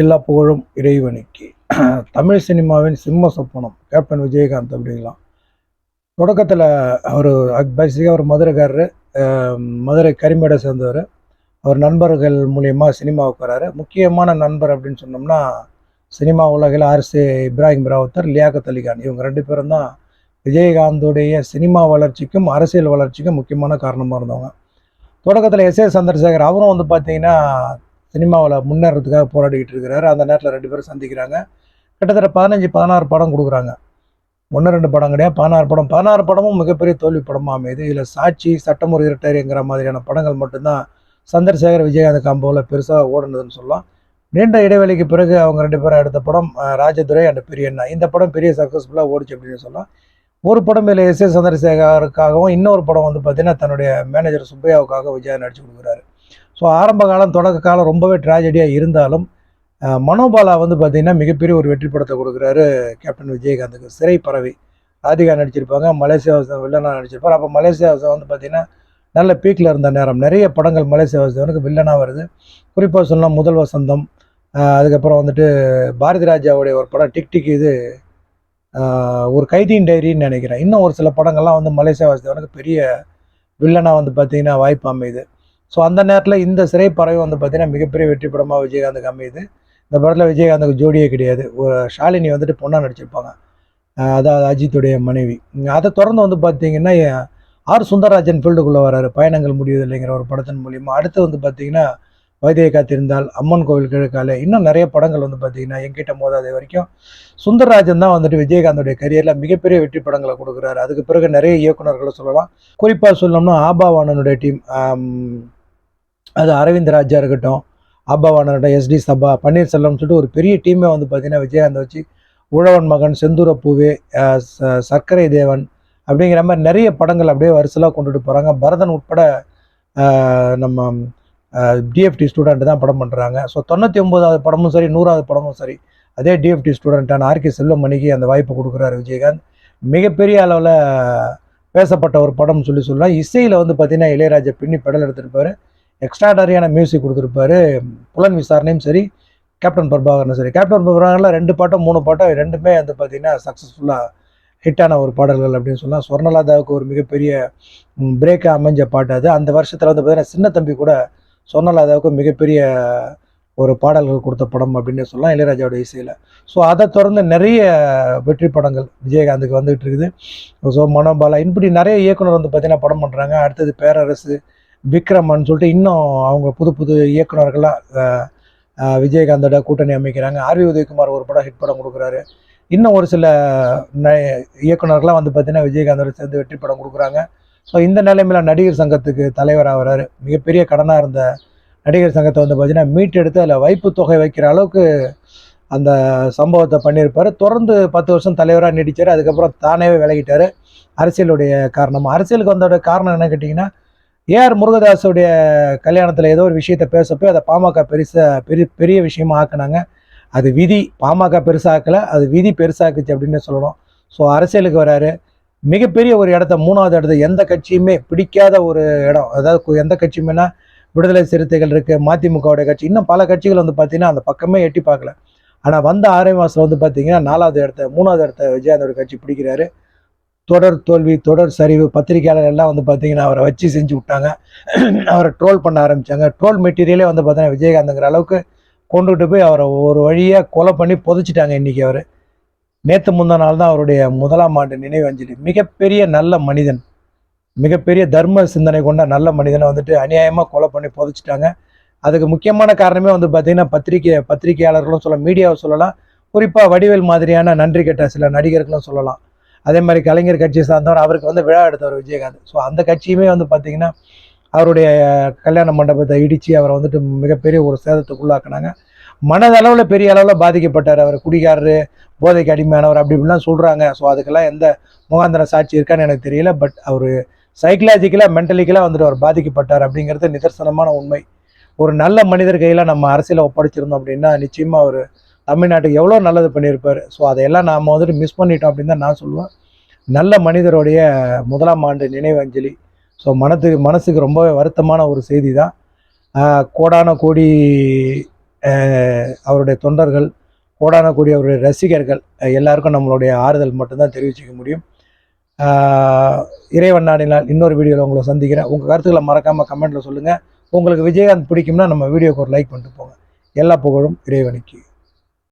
எல்லா புகழும் இறைவனுக்கு. தமிழ் சினிமாவின் சிம்ம சொப்பனம் கேப்டன் விஜயகாந்த் அப்படிங்களாம். தொடக்கத்தில் அவர் பேசிக்காக அவர் மதுரைக்காரரு மதுரை கரிமேடை சேர்ந்தவர். அவர் நண்பர்கள் மூலயமா சினிமாவுக்கு வராரு. முக்கியமான நண்பர் அப்படின்னு சொன்னோம்னா சினிமா உலகில் ஆர்சி இப்ராஹிம் ராவுத்தர் லியாகத் அலிகான். இவங்க ரெண்டு பேரும் தான் விஜயகாந்தோடைய சினிமா வளர்ச்சிக்கும் அரசியல் வளர்ச்சிக்கும் முக்கியமான காரணமாக இருந்தவங்க. தொடக்கத்தில் எஸ் ஏ சந்திரசேகர் அவரும் வந்து பார்த்தீங்கன்னா சினிமாவில் முன்னேறதுக்காக போராடிக்கிட்டு இருக்கிறாரு. அந்த நேரத்தில் ரெண்டு பேரும் சந்திக்கிறாங்க. கிட்டத்தட்ட பதினஞ்சு பதினாறு படம் கொடுக்குறாங்க. ஒன்று ரெண்டு படம் கிடையாது. பதினாறு படம். பதினாறு படமும் மிகப்பெரிய தோல்வி படமாக அமையுது. இதில் சாட்சி சட்டம் ஒரு மாதிரியான படங்கள் மட்டும்தான் சந்திரசேகர் விஜயகாந்த் காம்போவில் பெருசாக ஓடுனதுன்னு சொல்லலாம். நீண்ட இடைவெளிக்கு பிறகு அவங்க ரெண்டு பேரும் எடுத்த படம் ராஜதுரை அண்ட் பெரியண்ணா. இந்த படம் பெரிய சக்ஸஸ்ஃபுல்லாக ஓடிச்சு அப்படின்னு சொல்லலாம். ஒரு படம் இதில் எஸ் ஏ சந்திரசேகருக்காகவும் இன்னொரு படம் வந்து பார்த்திங்கன்னா தன்னுடைய மேனேஜர் சுப்பையாவுக்காக விஜயா நடிச்சு கொடுக்குறாரு. ஸோ ஆரம்ப காலம் தொடக்க காலம் ரொம்பவே ட்ராஜடியாக இருந்தாலும் மனோபாலா வந்து பார்த்திங்கன்னா மிகப்பெரிய ஒரு வெற்றி படத்தை கொடுக்குறாரு கேப்டன் விஜயகாந்துக்கு. சிறை பறவை ராதிகா நடிச்சிருப்பாங்க மலேசியா வில்லனாக நடிச்சிருப்பார். அப்போ மலேசியா வந்து பார்த்தீங்கன்னா நல்ல பீக்கில் இருந்த நேரம். நிறைய படங்கள் மலேசியா வாசனுக்கு வில்லனாக வருது. குறிப்பாக சொல்லலாம் முதல் வசந்தம் அதுக்கப்புறம் வந்துட்டு பாரதி ராஜாவுடைய ஒரு படம் டிக் டிக் இது ஒரு கைதியின் டைரின்னு நினைக்கிறேன். இன்னும் ஒரு சில படங்கள்லாம் வந்து மலேசியா வாசனுக்கு பெரிய வில்லனாக வந்து பார்த்திங்கன்னா வாய்ப்பு அமையுது. ஸோ அந்த நேரத்தில் இந்த சிறை பறவை வந்து பார்த்திங்கன்னா மிகப்பெரிய வெற்றி படமாக விஜயகாந்துக்கு அமையுது இந்த படத்தில் விஜயகாந்துக்கு ஜோடியே கிடையாது. ஒரு ஷாலினி வந்துட்டு பொண்ணாக நடிச்சிருப்பாங்க. அதாவது அஜித்துடைய மனைவி. அதை தொடர்ந்து வந்து பார்த்தீங்கன்னா ஆர் சுந்தரராஜன் ஃபீல்டுக்குள்ளே வராரு. பயணங்கள் முடிவதில்லைங்கிற ஒரு படத்தின் மூலியமாக அடுத்து வந்து பார்த்தீங்கன்னா வைத்திய காத்திருந்தால் அம்மன் கோவில் கிழக்கால இன்னும் நிறைய படங்கள் வந்து பார்த்தீங்கன்னா எங்கிட்ட மோதாதே வரைக்கும். சுந்தரராஜன் தான் வந்துட்டு விஜயகாந்தோடைய கரியரில் மிகப்பெரிய வெற்றி படங்களை கொடுக்குறாரு. அதுக்கு பிறகு நிறைய இயக்குனர்களை சொல்லலாம். குறிப்பாக சொல்லணும்னா ஆபாவானனுடைய டீம் அது அரவிந்த் ராஜா இருக்கட்டும் ஆபாவானோட எஸ்டி சபா பன்னீர்செல்வம் சொல்லிட்டு ஒரு பெரிய டீமே வந்து பார்த்தீங்கன்னா விஜயகாந்த் வச்சு உழவன் மகன் செந்தூரப்பூவே ச- சர்க்கரை தேவன் அப்படிங்கிற மாதிரி நிறைய படங்கள் அப்படியே வரிசலாக கொண்டுட்டு போகிறாங்க பரதன் உட்பட நம்ம டிஎஃப்டி ஸ்டூடெண்ட் தான் படம் பண்ணுறாங்க ஸோ தொண்ணூற்றி ஒம்போதாவது படமும் சரி நூறாவது படமும் சரி அதே டிஎஃப்டி ஸ்டூடெண்ட்டான ஆர்கே செல்வமணிக்கு அந்த வாய்ப்பு கொடுக்குறாரு விஜயகாந்த். மிகப்பெரிய அளவில் பேசப்பட்ட ஒரு படம்னு சொல்லி சொல்லலாம். இசையில் வந்து பார்த்திங்கன்னா இளையராஜா பின்னி பெடல் எடுத்திருப்பாரு. எக்ஸ்ட்ராடரியான மியூசிக் கொடுத்துருப்பாரு. புலன் விசாரணையும் சரி கேப்டன் பிரபாகரனும் சரி. கேப்டன் பிரபாகரில் ரெண்டு பாட்டும் மூணு பாட்டும் ரெண்டுமே வந்து பார்த்தீங்கன்னா சக்ஸஸ்ஃபுல்லாக ஹிட்டான ஒரு பாடல்கள் அப்படின்னு சொன்னால் சொர்ணலாதாவுக்கு ஒரு மிகப்பெரிய பிரேக்காக அமைஞ்ச பாட்டு அது. அந்த வருஷத்தில் வந்து பார்த்தீங்கன்னா சின்ன தம்பி கூட சொர்ணலாதாவுக்கு மிகப்பெரிய ஒரு பாடல்கள் கொடுத்த படம் அப்படின்னு சொல்லலாம் இளையராஜாவோட இசையில். ஸோ அதை தொடர்ந்து நிறைய வெற்றி படங்கள் விஜயகாந்துக்கு வந்துகிட்டு இருக்குது. ஸோ மனோபாலா இப்படி நிறைய இயக்குனர் வந்து பார்த்திங்கன்னா படம் பண்ணுறாங்க அடுத்தது பேரரசு விக்ரமன் சொல்லிட்டு இன்னும் அவங்க புது புது இயக்குநர்களாக விஜயகாந்தோட கூட்டணி அமைக்கிறாங்க. ஆர்வி உதயகுமார் ஒரு படம் ஹிட் படம் கொடுக்குறாரு. இன்னும் ஒரு சில ந- இயக்குனர்கள்லாம் வந்து பார்த்தீங்கன்னா விஜயகாந்தோட சேர்ந்து வெற்றி படம் கொடுக்குறாங்க. ஸோ இந்த நிலைமையில் நடிகர் சங்கத்துக்கு தலைவராக ஆகிறாரு. மிகப்பெரிய கடனாக இருந்த நடிகர் சங்கத்தை வந்து பார்த்தீங்கன்னா மீட்டெடுத்து அதில் வைப்பு தொகை வைக்கிற அளவுக்கு அந்த சம்பவத்தை பண்ணியிருப்பார். தொடர்ந்து பத்து வருஷம் தலைவராக நீடிச்சார். அதுக்கப்புறம் தானே விலகிட்டார். அரசியலுடைய காரணமாக அரசியலுக்கு வந்தோட காரணம் என்ன கேட்டிங்கன்னா ஏஆர் முருகதாஸுடைய கல்யாணத்தில் ஏதோ ஒரு விஷயத்தை பேசப்போ அதை பாமக பெருசாக பெரிய பெரிய விஷயமா ஆக்குனாங்க. அது விதி. பாமக பெருசாக்கலை அது விதி பெருசாக்குச்சு அப்படின்னு சொல்லணும். ஸோ அரசியலுக்கு வராரு. மிகப்பெரிய ஒரு இடத்த மூணாவது இடத்த எந்த கட்சியுமே பிடிக்காத ஒரு இடம். அதாவது கு- எந்த கட்சியுமேனா விடுதலை சிறுத்தைகள் இருக்குது மதிமுகவுடைய கட்சி. இன்னும் பல கட்சிகள் வந்து பார்த்தீங்கன்னா அந்த பக்கமே எட்டி பார்க்கல ஆனால் வந்த ஆறே மாதத்தில் வந்து பார்த்தீங்கன்னா நாலாவது இடத்த மூணாவது இடத்த விஜயாந்தோட கட்சி பிடிக்கிறாரு. தொடர் தோல்வி தொடர் சரிவு பத்திரிகையாளர் எல்லாம் வந்து பார்த்தீங்கன்னா அவரை வச்சு செஞ்சு விட்டாங்க. அவரை ட்ரோல் பண்ண ஆரம்பித்தாங்க ட்ரோல் மெட்டீரியலே வந்து பார்த்தீங்கன்னா விஜயகாந்துங்கிற அளவுக்கு கொண்டுகிட்டு போய் அவரை ஒரு வழியாக கொலை பண்ணி புதைச்சிட்டாங்க இன்றைக்கி அவர். நேற்று முந்தா நாள் தான் அவருடைய முதலாம் ஆண்டு நினைவு அஞ்சலி. மிகப்பெரிய நல்ல மனிதன். மிகப்பெரிய தர்ம சிந்தனை கொண்ட நல்ல மனிதனை வந்துட்டு அநியாயமாக கொலை பண்ணி புதைச்சிட்டாங்க. அதுக்கு முக்கியமான காரணமே வந்து பார்த்திங்கன்னா பத்திரிகை பத்திரிகையாளர்களும் சொல்லலாம் மீடியாவை சொல்லலாம். குறிப்பாக வடிவேல் மாதிரியான நன்றி கெட்ட சில நடிகர்களும் சொல்லலாம். அதே மாதிரி கலைஞர் கட்சி சார்ந்தவர் அவருக்கு வந்து விழா எடுத்தவர் விஜயகாந்த். ஸோ அந்த கட்சியுமே வந்து பார்த்தீங்கன்னா அவருடைய கல்யாண மண்டபத்தை இடித்து அவரை வந்துட்டு மிகப்பெரிய ஒரு சேதத்துக்குள்ளாக்குனாங்க மனதளவில் பெரிய அளவில் பாதிக்கப்பட்டார் அவர். குடிகாரரு போதைக்கு அடிமையானவர் அப்படி இப்படிலாம் சொல்கிறாங்க ஸோ அதுக்கெல்லாம் எந்த முகாந்திர சாட்சி இருக்கான்னு எனக்கு தெரியல. பட் அவர் சைக்கலாஜிக்கலாக மென்டலிக்கலாக வந்துட்டு அவர் பாதிக்கப்பட்டார் அப்படிங்கிறது நிதர்சனமான உண்மை. ஒரு நல்ல மனிதர் கையில் நம்ம அரசியலை ஒப்படைச்சிருந்தோம் அப்படின்னா நிச்சயமாக அவர் தமிழ்நாட்டுக்கு எவ்வளோ நல்லது பண்ணியிருப்பார். ஸோ அதையெல்லாம் நாம் வந்துட்டு மிஸ் பண்ணிட்டோம் அப்படின்னு தான் நான் சொல்லுவேன். நல்ல மனிதருடைய முதலாம் ஆண்டு நினைவஞ்சலி ஸோ மனத்துக்கு மனசுக்கு ரொம்பவே வருத்தமான ஒரு செய்தி தான் கோடான கோடி அவருடைய தொண்டர்கள் கோடான கோடி அவருடைய ரசிகர்கள் எல்லாருக்கும் நம்மளுடைய ஆறுதல் மட்டும்தான் தெரிவிச்சுக்க முடியும். இறைவன் நாடினால் இன்னொரு வீடியோவில் உங்களை சந்திக்கிறேன். உங்கள் கருத்துக்களை மறக்காமல் கமெண்ட்டில் சொல்லுங்கள் உங்களுக்கு விஜயகாந்த் பிடிக்கும்னா நம்ம வீடியோக்கு ஒரு லைக் பண்ணிட்டு போங்க. எல்லா புகழும் இறைவனுக்கு.